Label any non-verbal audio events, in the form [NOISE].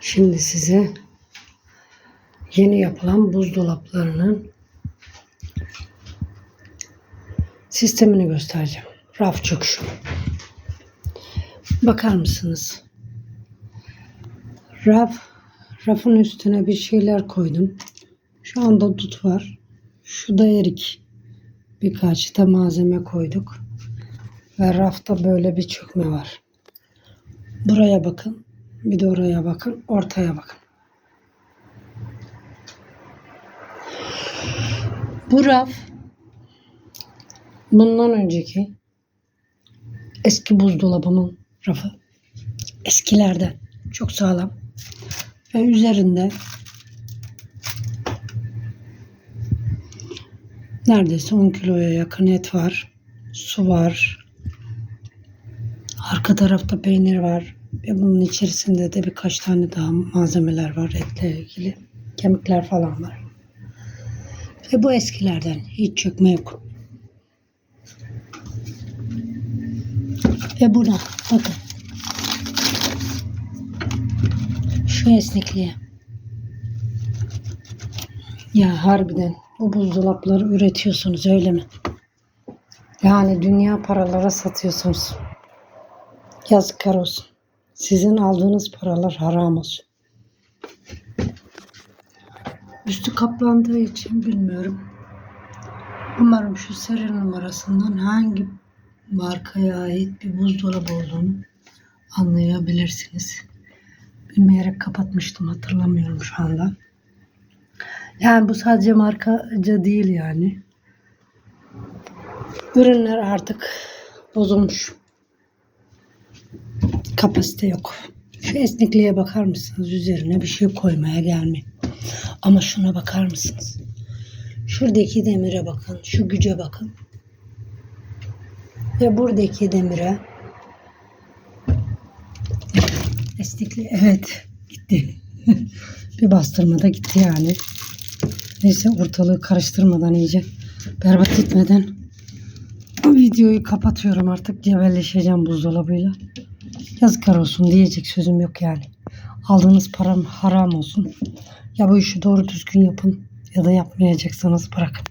Şimdi size yeni yapılan buzdolaplarının sistemini göstereceğim. Raf çöküşü. Bakar mısınız? Raf, rafın üstüne bir şeyler koydum. Şu anda dut var. Şu da erik. Birkaç da malzeme koyduk. Ve rafta böyle bir çökme var. Buraya bakın. Bir de oraya bakın. Ortaya bakın. Bu raf bundan önceki eski buzdolabımın rafı. Eskilerden. Çok sağlam. Ve üzerinde neredeyse 10 kiloya yakın et var. Su var. Arka tarafta peynir var. Ve bunun içerisinde de birkaç tane daha malzemeler var etle ilgili. Kemikler falan var. Ve bu eskilerden hiç çökme yok. Ve buna bakın. Şu esnekliğe. Ya harbiden bu buzdolapları üretiyorsunuz öyle mi? Yani dünya paralara satıyorsunuz. Yazıklar olsun. Sizin aldığınız paralar haram olsun. Üstü kaplandığı için bilmiyorum. Umarım şu seri numarasından hangi markaya ait bir buzdolabı olduğunu anlayabilirsiniz. Bilmeyerek kapatmıştım hatırlamıyorum şu anda. Yani bu sadece markaca değil yani. Ürünler artık bozulmuş. Kapasite yok. Şu esnekliğe bakar mısınız? Üzerine bir şey koymaya gelmiyor. Ama şuna bakar mısınız? Şuradaki demire bakın. Şu güce bakın. Ve buradaki demire esnekliği evet gitti. [LAUGHS] bir bastırmada gitti yani. Neyse ortalığı karıştırmadan iyice berbat etmeden bu videoyu kapatıyorum artık cebelleşeceğim buzdolabıyla. Yazıklar olsun diyecek sözüm yok yani. Aldığınız param haram olsun. Ya bu işi doğru düzgün yapın ya da yapmayacaksanız bırakın.